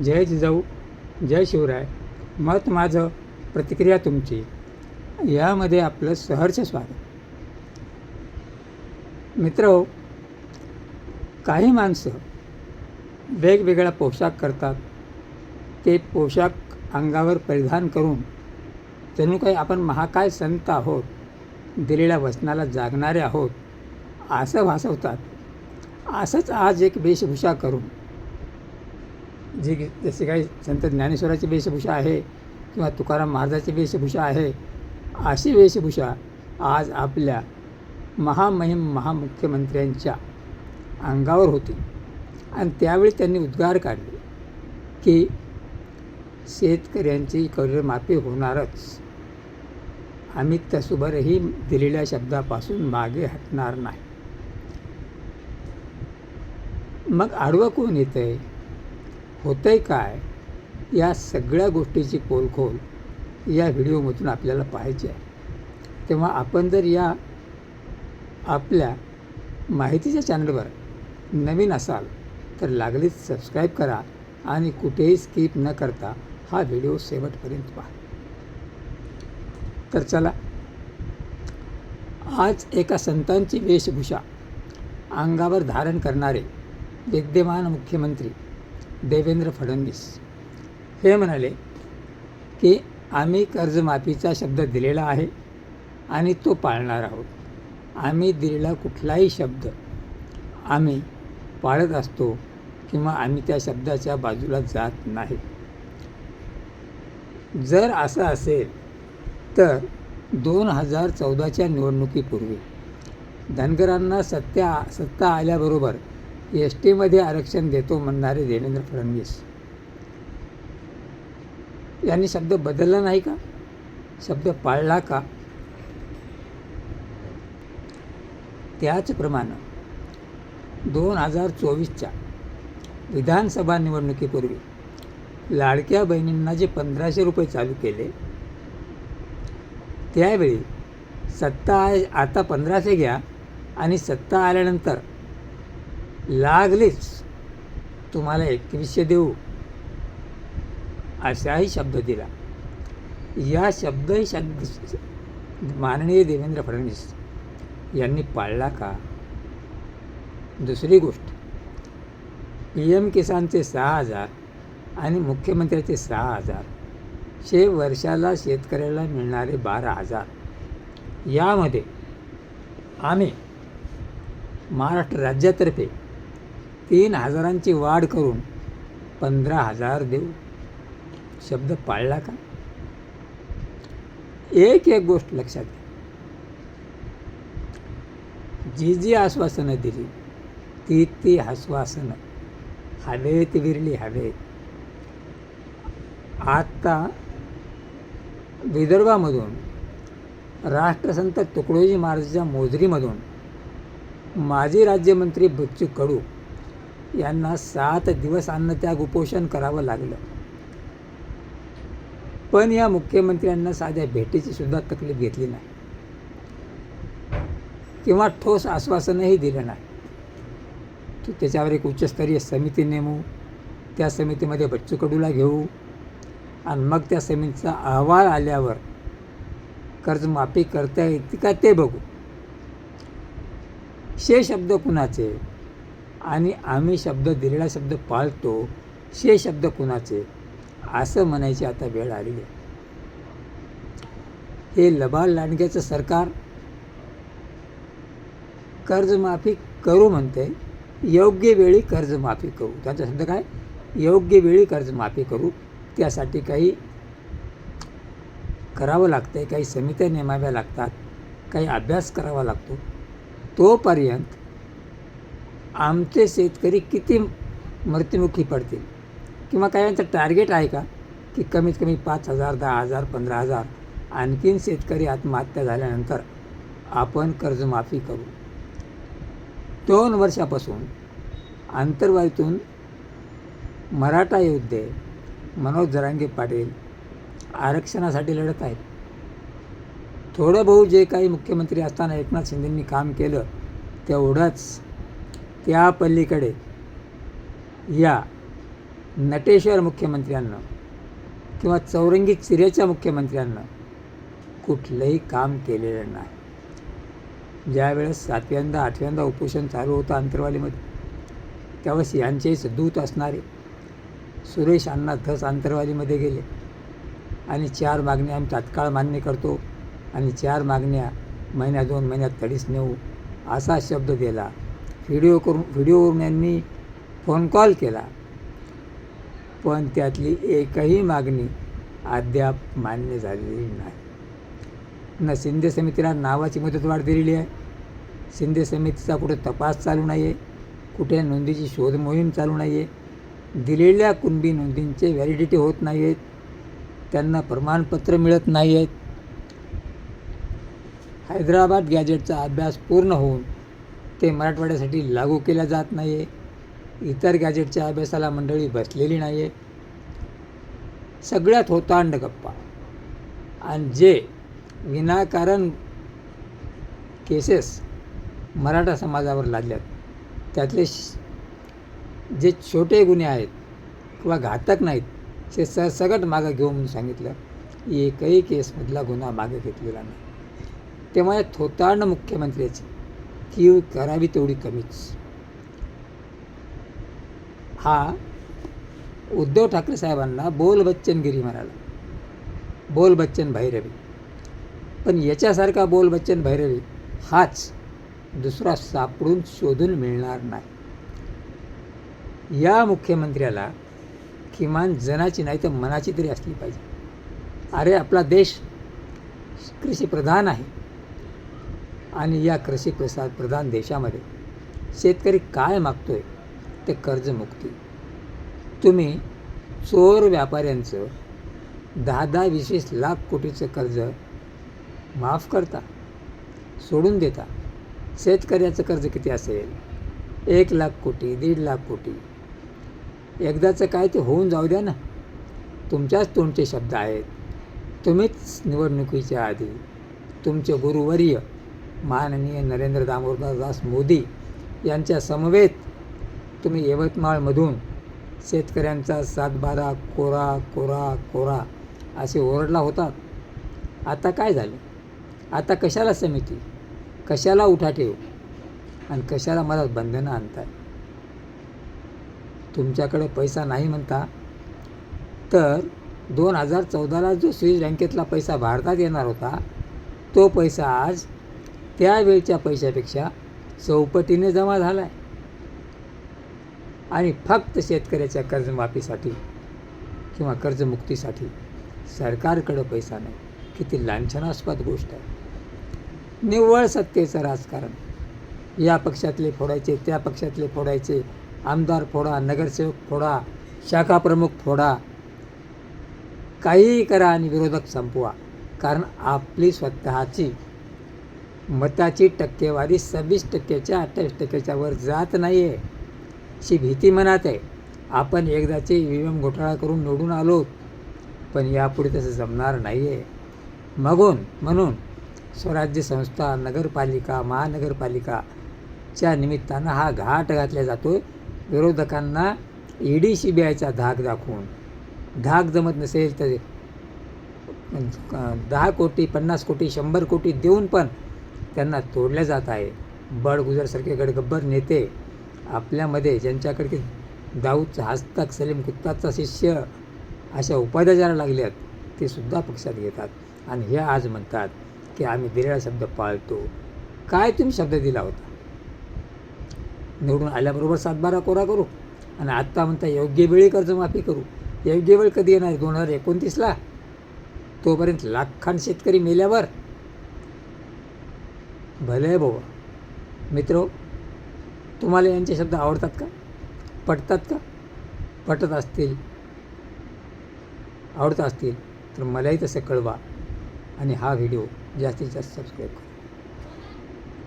जय जिजाऊ जय शिवराय. मत माझं प्रतिक्रिया तुमची. यामध्ये आपलं सहर्ष स्वागत. मित्र काही माणसं वेगवेगळा पोशाख करतात. ते पोशाख अंगावर परिधान करून जणू काही आपण महाकाय संत आहोत दिलेल्या वचनाला जागणारे आहोत असं भासवतात. असंच आज एक वेशभूषा करून जी की काही संत ज्ञानेश्वराची वेशभूषा आहे किंवा तुकाराम महाराजाची वेशभूषा आहे अशी वेशभूषा आज आपल्या महामहिम महामुख्यमंत्र्यांच्या अंगावर होती. आणि त्यावेळी त्यांनी उद्गार काढले की शेतकऱ्यांची कर्जमाफी होणारच. आम्ही तसुभरही दिलेल्या शब्दापासून मागे हटणार नाही. मग आडवं कोण येतं आहे होतं आहे काय या सगळ्या गोष्टीची खोलखोल या व्हिडिओमधून आपल्याला पाहायची आहे. तेव्हा आपण जर या आपल्या माहितीच्या चॅनलवर नवीन असाल तर लागलीच सबस्क्राईब करा आणि कुठेही स्किप न करता हा व्हिडिओ शेवटपर्यंत पहा. तर चला आज एका संतांची वेशभूषा अंगावर धारण करणारे विद्यमान मुख्यमंत्री देवेंद्र फडणवीस. हे म्हणाले की आम्ही कर्जमाफीचा शब्द दिलेला आहे आणि तो पाळणार आहोत. आम्ही दिलेला कुठलाही शब्द आम्ही पाळत असतो किंवा आम्ही त्या शब्दाच्या बाजूला जात नाही. जर असं असेल तर दोन हजार चौदाच्या निवडणुकीपूर्वी धनगरांना सत्या सत्ता आल्याबरोबर एस टीमध्ये आरक्षण देतो म्हणणारे देवेंद्र फडणवीस. यांनी शब्द बदलला नाही का? शब्द पाळला का? त्याचप्रमाणे दोन हजार चोवीसच्या विधानसभा निवडणुकीपूर्वी लाडक्या बहिणींना जे पंधराशे रुपये चालू केले त्यावेळी सत्ता आता पंधराशे घ्या आणि सत्ता आल्यानंतर लागलीच. तुम्हाला एकवीसशे देऊ. असाही शब्द दिला. या शब्दही शब्द माननीय देवेंद्र फडणवीस यांनी पाळला का? दुसरी गोष्ट पी एम किसानचे सहा हजार आणि मुख्यमंत्र्याचे सहा हजार शे वर्षाला शेतकऱ्याला मिळणारे बारा हजार. यामध्ये आम्ही महाराष्ट्र राज्यातर्फे तीन हजारांची वाढ करून पंधरा हजार देऊ. शब्द पाळला का? एक एक गोष्ट लक्षात घ्या. जी जी आश्वासनं दिली ती ती आश्वासनं. हवेत विरली हवेत आत्ता विदर्भामधून राष्ट्रसंत तुकडोजी महाराजांच्या मोजरीमधून माजी राज्यमंत्री बच्चू कडू यांना सात दिवस अन्नत्याग उपोषण करावं लागलं. पण या मुख्यमंत्र्यांना साध्या भेटीची सुद्धा तकलीफ घेतली नाही. किंवा ठोस आश्वासनही दिलं नाही. की त्याच्यावर एक उच्चस्तरीय समिती नेमू त्या समितीमध्ये बच्चू कडूला घेऊ आणि मग त्या समितीचा अहवाल आल्यावर कर्जमाफी करता येते का ते बघू. शे शब्द कुणाचे? आणि आम्ही शब्द दिलेला शब्द पाळतो शे शब्द कुणाचे? असं म्हणायची आता वेळ आलेली आहे. हे लबाड लांडग्याचं सरकार कर्जमाफी करू म्हणते योग्य वेळी कर्जमाफी करू. त्यांचा शब्द काय? योग्य वेळी कर्जमाफी करू. त्यासाठी काही करावं लागतं आहे काही समित्या नेमाव्या लागतात काही अभ्यास करावा लागतो. तोपर्यंत आमचे शेतकरी किती मृत्युमुखी पडतील? किंवा काही यांचं टार्गेट आहे का? की कमीत कमी पाच हजार दहा हजार पंधरा हजार आणखीन शेतकरी आत्महत्या झाल्यानंतर आपण कर्जमाफी करू. दोन वर्षापासून आंतरवाईतून मराठा योद्धे मनोज जरांगे पाटील आरक्षणासाठी लढत आहेत. थोडं भाऊ जे काही मुख्यमंत्री असताना एकनाथ शिंदेंनी काम केलं तेवढंच त्या पलीकडे या नटेश्वर मुख्यमंत्र्यांना किंवा चौरंगी चिरेच्या मुख्यमंत्र्यांना कुठलंही काम केलेलं नाही. ज्यावेळेस सातव्यांदा आठव्यांदा उपोषण चालू होतं अंतरवालीमध्ये त्यावेळेस यांचेच दूत असणारे सुरेश अण्णा धस अंतरवालीमध्ये गेले. आणि चार मागण्या आम्ही तात्काळ मान्य करतो आणि चार मागण्या महिन्या दोन महिन्यात तडीस नेऊ असा शब्द दिला व्हिडिओ करून व्हिडिओवरून यांनी फोन कॉल केला. पण त्यातली एकही मागणी अद्याप मान्य झालेली नाही. न शिंदे समितीला नावाची मुदतवाढ दिलेली आहे. शिंदे समितीचा कुठे तपास चालू नाही आहे कुठे नोंदीची शोध मोहीम चालू नाही आहे दिलेल्या कुणबी नोंदींचे व्हॅलिडिटी होत नाही आहेत त्यांना प्रमाणपत्र मिळत नाही आहेत हैदराबाद गॅजेटचा अभ्यास पूर्ण होऊन ते मराठवाड्यासाठी लागू केल्या जात नाही आहे इतर गॅजेटच्या अभ्यासाला मंडळी बसलेली नाही आहे सगळ्यात होतांड गप्पा. आणि जे विनाकारण केसेस मराठा समाजावर लादल्यात त्यातले श- जे छोटे गुन्हे आहेत किंवा घातक नाहीत ते स सगट मागं घेऊन म्हणून सांगितलं एकही केसमधला गुन्हा मागे घेतलेला नाही. तेव्हा थोतांड मुख्यमंत्र्याची कीव करावी तेवढी कमीच. हा उद्धव ठाकरे साहेबांना बोल बच्चनगिरी म्हणाला. बोल बच्चन भैरवी. पण याच्यासारखा बोल बच्चन भैरवी हाच दुसरा सापडून शोधून मिळणार नाही. या मुख्यमंत्र्याला किमान जनाची नाही तर मनाची तरी असली पाहिजे. अरे आपला देश कृषीप्रधान आहे. आणि या कृषी प्रसाद प्रधान देशामध्ये शेतकरी काय मागतोय ते कर्जमुक्ती तुम्ही चोर व्यापाऱ्यांचं दहा दहा वीस लाख कोटीचं कर्ज माफ करता सोडून देता. शेतकऱ्याचं कर्ज किती असेल? एक लाख कोटी दीड लाख कोटी. एकदाचं काय ते होऊन जाऊ द्या ना. तुमच्याच तोंडचे शब्द आहेत. तुम्हीच निवडणुकीच्या आधी तुमचे गुरुवर्य माननीय नरेंद्र दामोदरदास मोदी यांच्या समवेत तुम्ही यवतमाळमधून शेतकऱ्यांचा सातबारा कोरा कोरा कोरा असे ओरडला होतात आता काय झालं? आता कशाला समिती? कशाला उठा ठेव? आणि कशाला मला बंधनं आणताय? तुमच्याकडे पैसा नाही म्हणता तर दोन हजार चौदाला जो स्विस बँकेतला पैसा भारतात येणार होता तो पैसा आज त्यावेळच्या पैशापेक्षा चौपटीने जमा झाला आहे आणि फक्त शेतकऱ्याच्या कर्जमाफीसाठी किंवा कर्जमुक्तीसाठी सरकारकडं पैसा नाही. किती लांछनास्पद गोष्ट आहे. निव्वळ सत्तेचं राजकारण. या पक्षातले फोडायचे त्या पक्षातले फोडायचे. आमदार फोडा नगरसेवक फोडा शाखा प्रमुख फोडा. काहीही करा आणि विरोधक संपवा. कारण आपली स्वतःची मताची टक्केवारी सव्वीस टक्क्याच्या अठ्ठावीस टक्क्याच्या वर जात नाही आहे अशी भीती मनात आहे. आपण एकदाचे ई व्ही एम घोटाळा करून निवडून आलो पण यापुढे तसं जमणार नाही आहे मगून म्हणून स्वराज्य संस्था नगरपालिका महानगरपालिकाच्या निमित्तानं हा घाट घातला जातो विरोधकांना ई डी सी बी आयचा धाक दाखवून. धाक जमत नसेल तर दहा कोटी पन्नास कोटी शंभर कोटी देऊन पण त्यांना तोडलं जात आहे. बडगुजरसारखे गडगब्बर नेते आपल्यामध्ये ज्यांच्याकडे दाऊदचा हस्तक सलीम कुत्ताचा शिष्य अशा उपाध्या ज्याला लागल्यात ते सुद्धा पक्षात घेतात आणि हे आज म्हणतात की आम्ही दिलेला शब्द पाळतो. काय तुम्ही शब्द दिला होता? निवडून आल्याबरोबर सातबारा कोरा करू आणि आत्ता म्हणता योग्य वेळी कर्जमाफी करू. योग्य वेळ कधी येणार? दोन हजार एकोणतीसला? तोपर्यंत लाखान शेतकरी मेल्यावर भले आहे बाबा। मित्र तुम्हाला यांचे शब्द आवडतात का? पटतात का? पटत असतील. आवडत असतील तर मलाही तसं कळवा. आणि हा व्हिडिओ जास्तीत जास्त सबस्क्राईब करा.